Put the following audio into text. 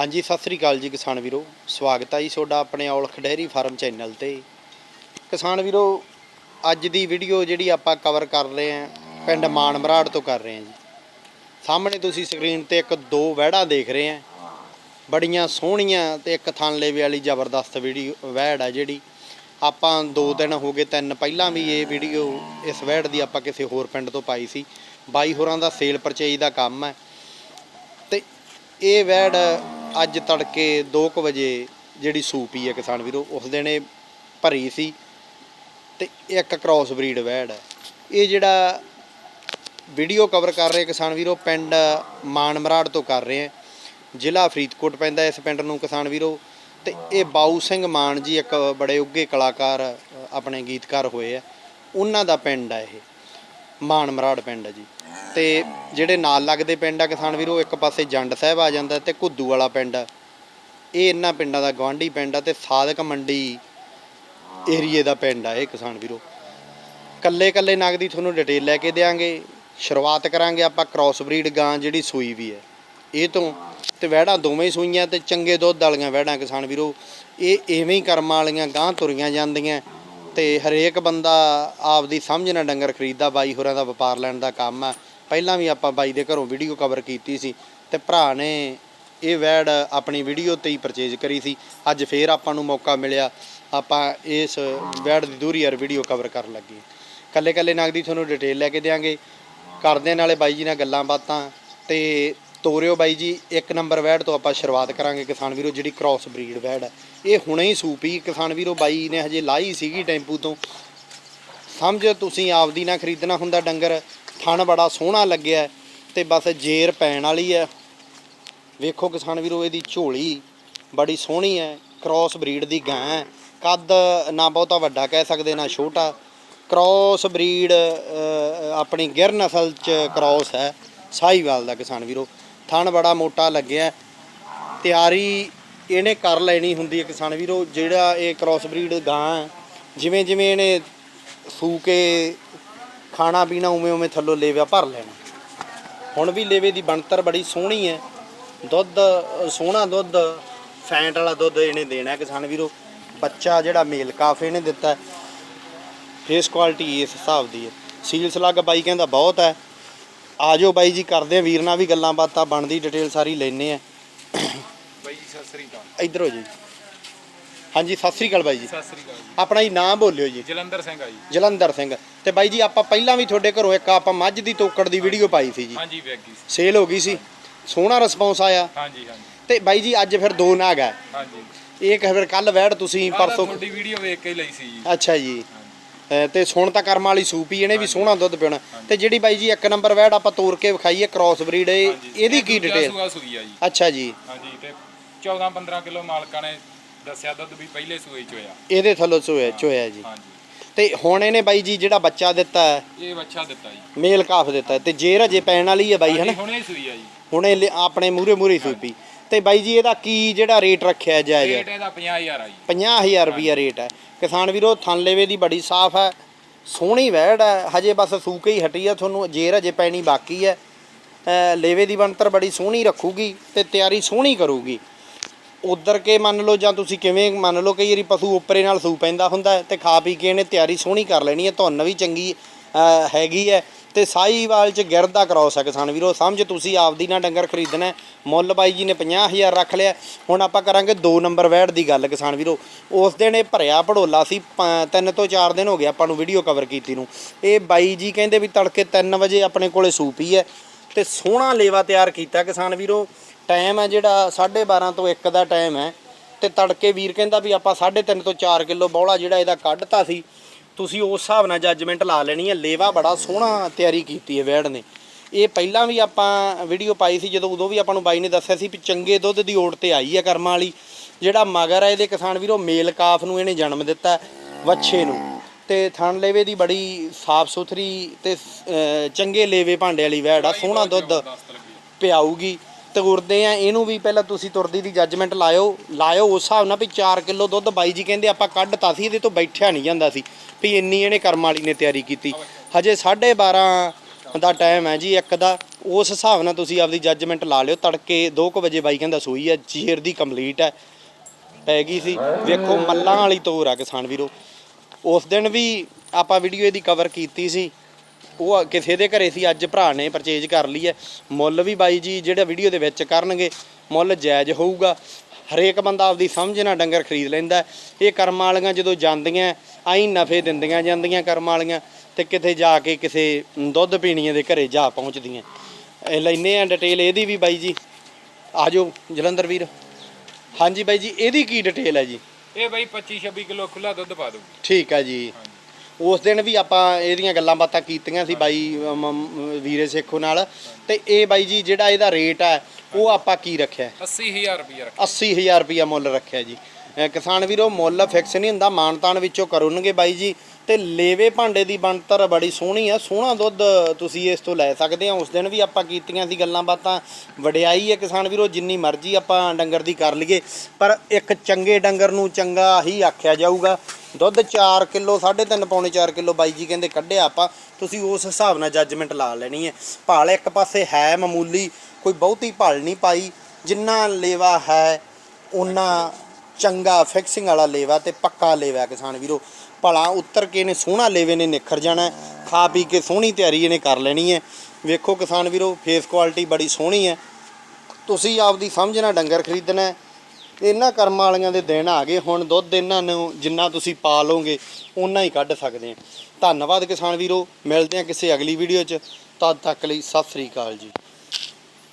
ਹਾਂਜੀ, ਸਤਿ ਸ੍ਰੀ ਅਕਾਲ ਜੀ ਕਿਸਾਨ ਵੀਰੋ। ਸਵਾਗਤ ਹੈ ਜੀ ਤੁਹਾਡਾ ਆਪਣੇ ਔਲਖ ਡੈਰੀ ਫਾਰਮ ਚੈਨਲ ਤੇ। ਕਿਸਾਨ ਵੀਰੋ, ਅੱਜ ਦੀ ਵੀਡੀਓ ਜਿਹੜੀ ਆਪਾਂ ਕਵਰ ਕਰ ਰਹੇ ਹਾਂ, ਪਿੰਡ ਮਾਨਮਰਾੜ ਤੋਂ ਕਰ ਰਹੇ ਹਾਂ ਜੀ। ਸਾਹਮਣੇ ਤੁਸੀਂ ਸਕਰੀਨ ਤੇ ਇੱਕ ਦੋ ਵਹਿੜਾਂ ਦੇਖ ਰਹੇ ਆ ਬੜੀਆਂ ਸੋਹਣੀਆਂ ਤੇ ਇੱਕ ਥਣ ਵਾਲੀ ਜ਼ਬਰਦਸਤ ਵੀਡੀਓ, ਵਹਿੜ ਆ ਜਿਹੜੀ। ਆਪਾਂ ਦੋ ਦਿਨ ਹੋ ਗਏ, ਤਿੰਨ ਪਹਿਲਾਂ ਵੀ ਇਹ ਵੀਡੀਓ ਇਸ ਵਹਿੜ ਦੀ ਆਪਾਂ ਕਿਸੇ ਹੋਰ ਪਿੰਡ ਤੋਂ ਪਾਈ ਸੀ। ਬਾਈ ਹੋਰਾਂ ਦਾ ਸੇਲ ਪਰਚੇਜ ਦਾ ਕੰਮ ਹੈ। ਤੇ ਇਹ ਵੈੜ ਅੱਜ ਤੜਕੇ 2:00 ਵਜੇ ਜਿਹੜੀ ਸੂਪੀ ਹੈ ਕਿਸਾਨ ਵੀਰੋ, ਉਸ ਦਿਨ ਇਹ ਭਰੀ ਸੀ ਤੇ ਇੱਕ ਕ੍ਰਾਸ ਬਰੀਡ ਵੈੜ ਹੈ ਇਹ ਜਿਹੜਾ ਵੀਡੀਓ ਕਵਰ ਕਰ ਰਹੇ ਕਿਸਾਨ ਵੀਰੋ, ਪਿੰਡ ਮਾਨਮਰਾੜ ਤੋਂ ਕਰ ਰਹੇ ਆ। ਜ਼ਿਲ੍ਹਾ ਫਰੀਦਕੋਟ ਪੈਂਦਾ ਇਸ ਪਿੰਡ ਨੂੰ ਕਿਸਾਨ ਵੀਰੋ ਤੇ ਇਹ ਬਾਊ ਸਿੰਘ ਮਾਨ ਜੀ ਇੱਕ ਬੜੇ ਉੱਗੇ ਕਲਾਕਾਰ ਆਪਣੇ ਗੀਤਕਾਰ ਹੋਏ ਆ। ਉਹਨਾਂ ਦਾ ਪਿੰਡ ਆ ਇਹ। ਮਾਨਮਰਾੜ ਪਿੰਡ ਹੈ ਜੀ। ਤੇ ਜਿਹੜੇ ਨਾਲ ਲੱਗਦੇ ਪਿੰਡ ਆ ਕਿਸਾਨ ਵੀਰੋ, ਇੱਕ ਪਾਸੇ ਜੰਡ ਸਾਹਿਬ ਆ ਜਾਂਦਾ ਤੇ ਘੁੱਦੂ ਵਾਲਾ ਪਿੰਡ ਆ। ਇਹ ਇਹਨਾਂ ਪਿੰਡਾਂ ਦਾ ਗਵਾਂਢੀ ਪਿੰਡ ਆ ਤੇ ਸਾਦਕ ਮੰਡੀ ਏਰੀਏ ਦਾ ਪਿੰਡ ਆ ਇਹ ਕਿਸਾਨ ਵੀਰੋ। ਕੱਲੇ ਕੱਲੇ ਨਗ ਦੀ ਤੁਹਾਨੂੰ ਡਿਟੇਲ ਲੈ ਕੇ ਦੇਾਂਗੇ ਸ਼ੁਰੂਆਤ ਕਰਾਂਗੇ ਆਪਾਂ ਕ੍ਰਾਸ ਬਰੀਡ ਗਾਂ ਜਿਹੜੀ ਸੂਈ ਵੀ ਹੈ ਇਹ ਤੋਂ ਤੇ ਵਹਿੜਾਂ ਦੋਵੇਂ ਹੀ ਸੂਈਆਂ ਤੇ ਚੰਗੇ ਦੁੱਧ ਵਾਲੀਆਂ ਵਹਿੜਾਂ ਕਿਸਾਨ ਵੀਰੋ। ਇਹ ਐਵੇਂ ਹੀ ਕਰਮਾਂ ਵਾਲੀਆਂ ਗਾਂ ਤੁਰੀਆਂ ਜਾਂਦੀਆਂ। ਤੇ ਹਰੇਕ ਬੰਦਾ ਆਪਦੀ ਸਮਝ ਨਾਲ ਡੰਗਰ ਖਰੀਦਦਾ, ਬਾਈ ਹੋਰਾਂ ਦਾ ਵਪਾਰ ਲੈਣ ਦਾ ਕੰਮ ਆ ਪਹਿਲਾਂ ਵੀ ਆਪਾਂ ਬਾਈ ਦੇ ਘਰੋਂ ਵੀਡੀਓ ਕਵਰ ਕੀਤੀ ਸੀ ਤੇ ਭਰਾ ਨੇ ਇਹ ਵੈੜ ਆਪਣੀ ਵੀਡੀਓ ਤੇ ਹੀ ਪਰਚੇਜ ਕਰੀ ਸੀ। ਅੱਜ ਫੇਰ ਆਪਾਂ ਨੂੰ ਮੌਕਾ ਮਿਲਿਆ। ਆਪਾਂ ਇਸ ਵੈੜ ਦੀ ਦੂਰੀ ਯਾਰ ਵੀਡੀਓ ਕਵਰ ਕਰਨ ਲੱਗੇ ਕੱਲੇ ਕੱਲੇ ਨਗ ਦੀ ਤੁਹਾਨੂੰ ਡਿਟੇਲ ਲੈ ਕੇ ਦੇਾਂਗੇ ਕਰਦੇ ਨਾਲੇ ਬਾਈ ਜੀ ਨਾਲ ਗੱਲਾਂ ਬਾਤਾਂ ਤੇ ਤੋਰਿਓ ਬਾਈ ਜੀ, ਇੱਕ ਨੰਬਰ ਵੈੜ ਤੋਂ ਆਪਾਂ ਸ਼ੁਰੂਆਤ ਕਰਾਂਗੇ ਕਿਸਾਨ ਵੀਰੋ, ਜਿਹੜੀ ਕ੍ਰਾਸ ਬਰੀਡ ਵੈੜ ਹੈ। ਇਹ ਹੁਣੇ ਹੀ ਸੂਪੀ ਕਿਸਾਨ ਵੀਰੋ ਬਾਈ ਨੇ ਹਜੇ ਲਾਈ ਸੀਗੀ ਟੈਂਪੂ ਤੋਂ। ਸਮਝ ਤੁਸੀਂ ਆਪਦੀ ਨਾ ਖਰੀਦਣਾ ਹੁੰਦਾ ਡੰਗਰ, ਥਣ ਬੜਾ ਸੋਹਣਾ ਲੱਗਿਆ ਹੈ ਤੇ ਬਸ ਜੇਰ ਪੈਣ ਵਾਲੀ ਹੈ ਵੇਖੋ ਕਿਸਾਨ ਵੀਰੋ, ਇਹਦੀ ਝੋਲੀ ਬੜੀ ਸੋਹਣੀ ਹੈ ਕ੍ਰਾਸ ਬਰੀਡ ਦੀ ਗਾਂ ਹੈ ਕੱਦ ਨਾ ਬਹੁਤਾ ਵੱਡਾ ਕਹਿ ਸਕਦੇ, ਨਾ ਛੋਟਾ। ਕ੍ਰਾਸ ਬਰੀਡ ਆਪਣੀ ਗਿਰ ਨਸਲ ਚ ਕ੍ਰਾਸ ਹੈ ਸਾਹੀਵਾਲ ਦਾ ਕਿਸਾਨ ਵੀਰੋ, ਥਣ ਬੜਾ ਮੋਟਾ ਲੱਗਿਆ। ਤਿਆਰੀ ਇਹਨੇ ਕਰ ਲੈਣੀ ਹੁੰਦੀ ਹੈ ਕਿਸਾਨ ਵੀਰੋ ਜਿਹੜਾ ਇਹ ਕ੍ਰਾਸ ਬਰੀਡ ਗਾਂ ਹੈ, ਜਿਵੇਂ ਜਿਵੇਂ ਇਹਨੇ ਸੂ ਕੇ ਖਾਣਾ ਪੀਣਾ ਉਵੇਂ ਉਵੇਂ ਥੱਲੋਂ ਲੇਵਾ ਭਰ ਲੈਣਾ। ਹੁਣ ਵੀ ਲੇਵੇ ਦੀ ਬਣਤਰ ਬੜੀ ਸੋਹਣੀ ਹੈ। ਦੁੱਧ ਸੋਹਣਾ ਦੁੱਧ ਫੈਂਟ ਵਾਲਾ ਦੁੱਧ ਇਹਨੇ ਦੇਣਾ ਕਿਸਾਨ ਵੀਰੋ। ਬੱਚਾ ਜਿਹੜਾ ਮੇਲ ਕਾਫ ਇਹਨੇ ਦਿੱਤਾ। ਫੇਸ ਕੁਆਲਿਟੀ ਇਸ ਹਿਸਾਬ ਦੀ ਹੈ। ਸੀਲ ਸਲੱਗ ਬਾਈ ਕਹਿੰਦਾ ਬਹੁਤ ਹੈ। ਆਜੋ ਬਾਈ ਜੀ ਕਰਦੇ ਆ ਵੀਰ ਨਾਲ ਵੀ ਗੱਲਾਂ ਬਾਤਾਂ ਬਣਦੀ ਡਿਟੇਲ ਸਾਰੀ ਲੈਣੇ ਆ ਬਾਈ ਜੀ ਸਤਿ ਸ੍ਰੀ ਅਕਾਲ ਇੱਧਰ ਹੋ ਜੀ। ਹਾਂਜੀ ਸਤਿ ਸ੍ਰੀ ਅਕਾਲ ਬਾਈ ਜੀ। ਸਤਿ ਸ੍ਰੀ ਅਕਾਲ ਜੀ। ਆਪਣਾ ਜੀ ਨਾਮ ਬੋਲਿਓ ਜੀ। ਜਲੰਧਰ ਸਿੰਘ ਆ ਜੀ। ਜਲੰਧਰ ਸਿੰਘ। ਤੇ ਬਾਈ ਜੀ ਆਪਾਂ ਪਹਿਲਾਂ ਵੀ ਤੁਹਾਡੇ ਘਰੋਂ ਇੱਕ ਆਪਾਂ ਮੱਝ ਦੀ ਤੋਕੜ ਦੀ ਵੀਡੀਓ ਪਾਈ ਸੀ ਜੀ। ਹਾਂਜੀ ਵੈਗੀ ਸੇਲ ਹੋ ਗਈ ਸੀ। ਸੋਹਣਾ ਰਿਸਪੌਂਸ ਆਇਆ। ਹਾਂਜੀ ਹਾਂਜੀ। ਤੇ ਬਾਈ ਜੀ ਅੱਜ ਫਿਰ ਦੋ ਨਾਗ ਹੈ ਹਾਂਜੀ। ਇਹ ਕਿ ਫਿਰ ਕੱਲ ਵੈੜ ਤੁਸੀਂ ਪਰਸੋਂ ਤੁਹਾਡੀ ਵੀਡੀਓ ਵੇਖ ਕੇ ਲਈ ਸੀ ਜੀ। ਅੱਛਾ ਜੀ। ਤੇ ਸੁਣ ਤਾਂ ਕਰਮ ਵਾਲੀ ਸੂਪੀ ਇਹਨੇ ਵੀ ਸੋਹਣਾ ਦੁੱਧ ਪਿਉਣਾ ਤੇ ਜਿਹੜੀ ਬਾਈ ਜੀ ਇੱਕ ਨੰਬਰ ਵੈੜ ਆਪਾਂ ਤੋੜ ਕੇ ਵਿਖਾਈਏ ਕ੍ਰਾਸ ਬਰੀਡ। ਇਹਦੀ ਇਹ ਕੀ ਡਿਟੇਲ ਅੱਛਾ ਜੀ। ਹਾਂਜੀ ਤੇ 14 15 ਕਿਲੋ ਮਾਲਕਾਂ ਨੇ ਦੱਸਿਆ ਦੁੱਧ ਵੀ ਪਹਿਲੇ ਸੂਏ ਚ ਹੋਇਆ। ਇਹਦੇ ਥੱਲੋਂ ਚੋਇਆ ਚੋਇਆ ਜੀ। ਹਾਂਜੀ। ਤੇ ਹੁਣ ਇਹਨੇ ਬਾਈ ਜੀ ਜਿਹੜਾ ਬੱਚਾ ਦਿੱਤਾ ਹੈ ਇਹ ਬੱਚਾ ਦਿੱਤਾ ਜੀ। ਮੇਲ ਕਾਫ ਦਿੱਤਾ ਹੈ। ਤੇ ਜੇਰ ਅਜੇ ਪੈਣ ਵਾਲੀ ਹੈ ਬਾਈ ਹਨਾ? ਹਾਂਜੀ, ਹੁਣੇ ਸੂਈ ਆ ਜੀ। ਹੁਣ ਲਿ- ਆਪਣੇ ਮੂਰੇ ਮੂਰੇ ਸੂਪੀ ਤੇ ਬਾਈ ਜੀ ਇਹਦਾ ਕੀ ਜਿਹੜਾ ਰੇਟ ਰੱਖਿਆ ਜਾਇਜ਼ ਰੇਟ ਇਹਦਾ 50000 ਆ ਜੀ। 50000 ਰੁਪਿਆ ਰੇਟ ਹੈ। ਕਿਸਾਨ ਵੀਰੋ ਥਣਲੇਵੇ ਦੀ ਬੜੀ ਸਾਫ਼ ਹੈ। ਸੋਹਣੀ ਵਹਿੜ ਹੈ। ਹਜੇ ਬਸ ਸੂਕੇ ਹੀ ਹਟੀ ਆ ਤੁਹਾਨੂੰ। ਜੇਰ ਹਜੇ ਪੈਣੀ ਬਾਕੀ ਹੈ। ਲੇਵੇ ਦੀ ਬਣਤਰ ਬੜੀ ਸੋਹਣੀ ਰੱਖੂਗੀ ਤੇ ਤਿਆਰੀ ਸੋਹਣੀ ਕਰੂਗੀ। ਉਧਰ ਕੇ ਮੰਨ ਲਓ ਜਾਂ ਤੁਸੀਂ ਕਿਵੇਂ ਮੰਨ ਲਓ ਕਈ ਵਾਰੀ ਪਸ਼ੂ ਉੱਪਰੇ ਨਾਲ ਸੂ ਪੈਂਦਾ ਹੁੰਦਾ ਹੈ ਤੇ ਖਾ ਪੀ ਕੇ ਇਹਨੇ ਤਿਆਰੀ ਸੋਹਣੀ ਕਰ ਲੈਣੀ ਹੈ, ਧੁੰਨ ਵੀ ਚੰਗੀ ਹੈਗੀ ਹੈ ਤੇ ਸਾਈਵਾਲ ਚ ਗਿਰਦਾ ਕਰਾਉ ਸਕ ਕਿਸਾਨ ਵੀਰੋ, ਸਮਝ ਤੁਸੀਂ ਆਪਦੀ ਨਾ ਡੰਗਰ ਖਰੀਦਣਾ ਮੁੱਲ ਬਾਈ ਜੀ ਨੇ 50000 ਰੱਖ ਲਿਆ ਹੁਣ ਆਪਾਂ ਕਰਾਂਗੇ 2 ਨੰਬਰ ਵੈੜ ਦੀ ਗੱਲ ਕਿਸਾਨ ਵੀਰੋ, ਉਸ ਦਿਨ ਇਹ ਭਰਿਆ ਭੜੋਲਾ ਸੀ, ਪ- ਤਿੰਨ ਤੋਂ 4 ਦਿਨ ਹੋ ਗਏ ਆਪਾਂ ਨੂੰ ਵੀਡੀਓ ਕਵਰ ਕੀਤੀ ਨੂੰ। ਇਹ ਬਾਈ ਜੀ ਕਹਿੰਦੇ ਵੀ ਤੜਕੇ 3 ਵਜੇ ਆਪਣੇ ਕੋਲੇ ਸੂਪੀ ਹੈ ਤੇ ਸੋਹਣਾ ਲੇਵਾ ਤਿਆਰ ਕੀਤਾ ਕਿਸਾਨ ਵੀਰੋ। ਟਾਈਮ ਹੈ ਜਿਹੜਾ 12:30 ਤੋਂ 1 ਦਾ ਟਾਈਮ ਹੈ ਤੇ ਤੜਕੇ ਵੀਰ ਕਹਿੰਦਾ ਵੀ ਆਪਾਂ 3.5 ਤੋਂ 4 ਕਿਲੋ ਬੌਲਾ ਜਿਹੜਾ ਇਹਦਾ ਕੱਢਤਾ ਸੀ। ਤੁਸੀਂ ਉਸ ਹਿਸਾਬ ਨਾਲ ਜੱਜਮੈਂਟ ਲਾ ਲੈਣੀ ਹੈ। ਲੇਵਾ ਬੜਾ ਸੋਹਣਾ ਤਿਆਰੀ ਕੀਤੀ ਹੈ ਵੈੜ ਨੇ। ਇਹ ਪਹਿਲਾਂ ਵੀ ਆਪਾਂ ਵੀਡੀਓ ਪਾਈ ਸੀ, ਜਦੋਂ ਉਦੋਂ ਵੀ ਆਪਾਂ ਨੂੰ ਬਾਈ ਨੇ ਦੱਸਿਆ ਸੀ ਵੀ ਚੰਗੇ ਦੁੱਧ ਦੀ ਓਟ ਤੇ ਆਈ ਹੈ ਕਰਮਾਂ ਵਾਲੀ। ਜਿਹੜਾ ਮਗਰ ਹੈ ਇਹਦੇ ਕਿਸਾਨ ਵੀਰੋ, ਮੇਲ ਕਾਫ ਨੂੰ ਇਹਨੇ ਜਨਮ ਦਿੱਤਾ ਵੱਛੇ ਨੂੰ। ਤੇ ਥਣ ਲੇਵੇ ਦੀ ਬੜੀ ਸਾਫ਼ ਸੁਥਰੀ ਤੇ ਚੰਗੇ ਲੇਵੇ ਭਾਂਡੇ ਵਾਲੀ ਵੈੜ ਆ, ਸੋਹਣਾ ਦੁੱਧ ਪਿਆਊਗੀ। ਤੁਰਦੇ ਆ, ਇਹਨੂੰ ਵੀ ਪਹਿਲਾਂ ਤੁਸੀਂ ਤੁਰਦੀ ਦੀ ਜੱਜਮੈਂਟ ਲਾਇਓ ਲਾਇਓ ਉਸ ਹਿਸਾਬ ਨਾਲ ਵੀ 4 ਕਿਲੋ ਦੁੱਧ ਬਾਈ ਜੀ ਕਹਿੰਦੇ ਆਪਾਂ ਕੱਢਤਾ ਸੀ, ਇਹਦੇ ਤੋਂ ਬੈਠਿਆ ਨਹੀਂ ਜਾਂਦਾ ਸੀ, ਵੀ ਇੰਨੀ ਇਹਨੇ ਕਰਮ ਵਾਲੀ ਨੇ ਤਿਆਰੀ ਕੀਤੀ। ਹਜੇ 12:30 ਦਾ ਟਾਈਮ ਹੈ ਜੀ ਇੱਕ ਦਾ, ਉਸ ਹਿਸਾਬ ਨਾਲ ਤੁਸੀਂ ਆਪਦੀ ਜੱਜਮੈਂਟ ਲਾ ਲਿਓ, ਤੜਕੇ 2:00 ਵਜੇ ਬਾਈ ਕਹਿੰਦਾ ਸੂਈ ਹੈ ਜੇਰ ਦੀ ਕੰਪਲੀਟ ਹੈ, ਪੈ ਗਈ ਸੀ। ਵੇਖੋ ਮੱਲਾਂ ਵਾਲੀ ਤੋਰ ਆ ਕਿਸਾਨ ਵੀਰੋ। ਉਸ ਦਿਨ ਵੀ ਆਪਾਂ ਵੀਡੀਓ ਇਹਦੀ ਕਵਰ ਕੀਤੀ ਸੀ ਉਹ ਕਿਸੇ ਦੇ ਘਰੇ ਸੀ ਅੱਜ ਭਰਾ ਨੇ ਪਰਚੇਜ ਕਰ ਲਈ ਹੈ। ਮੁੱਲ ਵੀ ਬਾਈ ਜੀ ਜਿਹੜਾ ਵੀਡੀਓ ਦੇ ਵਿੱਚ ਕਰਨਗੇ ਮੁੱਲ ਜਾਇਜ਼ ਹੋਊਗਾ। ਹਰੇਕ ਬੰਦਾ ਆਪਦੀ ਸਮਝ ਨਾਲ ਡੰਗਰ ਖਰੀਦ ਲੈਂਦਾ। ਇਹ ਕਰਮ ਵਾਲੀਆਂ ਜਦੋਂ ਜਾਂਦੀਆਂ ਆਈ ਨਫੇ ਦਿੰਦੀਆਂ ਜਾਂਦੀਆਂ ਕਰਮ ਵਾਲੀਆਂ ਤੇ ਕਿਤੇ ਜਾ ਕੇ ਕਿਸੇ ਦੁੱਧ ਪੀਣੀਆਂ ਦੇ ਘਰੇ ਜਾ ਪਹੁੰਚਦੀਆਂ। ਇਹ ਲੈਨੇ ਆ ਡਿਟੇਲ ਇਹਦੀ ਵੀ ਬਾਈ ਜੀ। ਆਜੋ ਜਲੰਧਰ ਵੀਰ। ਹਾਂਜੀ ਬਾਈ ਜੀ ਇਹਦੀ ਕੀ ਡਿਟੇਲ ਹੈ ਜੀ? ਇਹ ਬਾਈ 25 26 ਕਿਲੋ ਖੁੱਲਾ ਦੁੱਧ ਪਾ ਦੂਗੀ ਠੀਕ ਹੈ ਜੀ। ਉਸ ਦਿਨ ਵੀ ਆਪਾਂ ਇਹਦੀਆਂ ਗੱਲਾਂ ਬਾਤਾਂ ਕੀਤੀਆਂ ਸੀ ਬਾਈ ਵੀਰੇ ਸੇਖੋ ਨਾਲ। ਤੇ ਇਹ ਬਾਈ ਜੀ ਜਿਹੜਾ ਇਹਦਾ ਰੇਟ ਹੈ ਉਹ ਆਪਾਂ ਕੀ ਰੱਖਿਆ? 80000 ਰੁਪਏ ਰੱਖ 80000 ਰੁਪਿਆ ਮੁੱਲ ਰੱਖਿਆ ਜੀ। ਕਿਸਾਨ ਵੀਰੋ ਮੁੱਲ ਫਿਕਸ ਨਹੀਂ ਹੁੰਦਾ ਮਾਨਤਾਨ ਵਿੱਚੋਂ ਕਰਨਗੇ ਬਾਈ ਜੀ। ਤੇ ਲੇਵੇ ਭਾਂਡੇ ਦੀ ਬਣਤਰ ਬੜੀ ਸੋਹਣੀ ਆ। ਸੋਹਣਾ ਦੁੱਧ ਤੁਸੀਂ ਇਸ ਤੋਂ ਲੈ ਸਕਦੇ ਆ। ਉਸ ਦਿਨ ਵੀ ਆਪਾਂ ਕੀਤੀਆਂ ਸੀ ਗੱਲਾਂ ਬਾਤਾਂ। ਵਡਿਆਈ ਹੈ ਕਿਸਾਨ ਵੀਰੋ, ਜਿੰਨੀ ਮਰਜ਼ੀ ਆਪਾਂ ਡੰਗਰ ਦੀ ਕਰ ਲਈਏ। ਪਰ ਇੱਕ ਚੰਗੇ ਡੰਗਰ ਨੂੰ ਚੰਗਾ ਹੀ ਆਖਿਆ ਜਾਊਗਾ। ਦੁੱਧ 4 ਕਿਲੋ 3.5 ਪੌਣੇ 4 ਕਿਲੋ ਬਾਈ ਜੀ ਕਹਿੰਦੇ ਕੱਢਿਆ ਆਪਾਂ। ਤੁਸੀਂ ਉਸ ਹਿਸਾਬ ਨਾਲ ਜੱਜਮੈਂਟ ਲਾ ਲੈਣੀ ਹੈ। ਭਾਲ ਇੱਕ ਪਾਸੇ ਹੈ ਮਾਮੂਲੀ, ਕੋਈ ਬਹੁਤੀ ਭਾਲ ਨਹੀਂ ਪਾਈ। ਜਿੰਨਾ ਲੇਵਾ ਹੈ ਉਹਨਾਂ ਚੰਗਾ ਫਿਕਸਿੰਗ ਵਾਲਾ ਲੇਵਾ ਤੇ ਪੱਕਾ ਲੇਵਾ ਕਿਸਾਨ ਵੀਰੋ। ਭਲਾ ਉੱਤਰ ਕੇ ਨੇ ਸੋਹਣਾ ਲੇਵੇ ਨੇ ਨਿਖਰ ਜਾਣਾ ਖਾ ਪੀ ਕੇ ਸੋਹਣੀ ਤਿਆਰੀ ਇਹਨੇ ਕਰ ਲੈਣੀ ਹੈ। ਵੇਖੋ ਕਿਸਾਨ ਵੀਰੋ ਫੇਸ ਕੁਆਲਿਟੀ ਬੜੀ ਸੋਹਣੀ ਹੈ। ਤੁਸੀਂ ਆਪਦੀ ਸਮਝ ਨਾਲ ਡੰਗਰ ਖਰੀਦਣਾ ਹੈ। ਇਹਨਾਂ ਕਰਮ ਵਾਲੀਆਂ ਦੇ ਦਿਨ ਆ ਗਏ। ਹੁਣ ਦੁੱਧ ਇਹਨਾਂ ਨੂੰ ਜਿੰਨਾ ਤੁਸੀਂ ਪਾ ਲਓਗੇ, ਓਨਾ ਹੀ ਕੱਢ ਸਕਦੇ ਆ ਧੰਨਵਾਦ ਕਿਸਾਨ ਵੀਰੋ। ਮਿਲਦੇ ਆ ਕਿਸੇ ਅਗਲੀ ਵੀਡੀਓ 'ਚ। ਤਦ ਤੱਕ ਲਈ ਸਤਿ ਸ੍ਰੀ ਅਕਾਲ ਜੀ।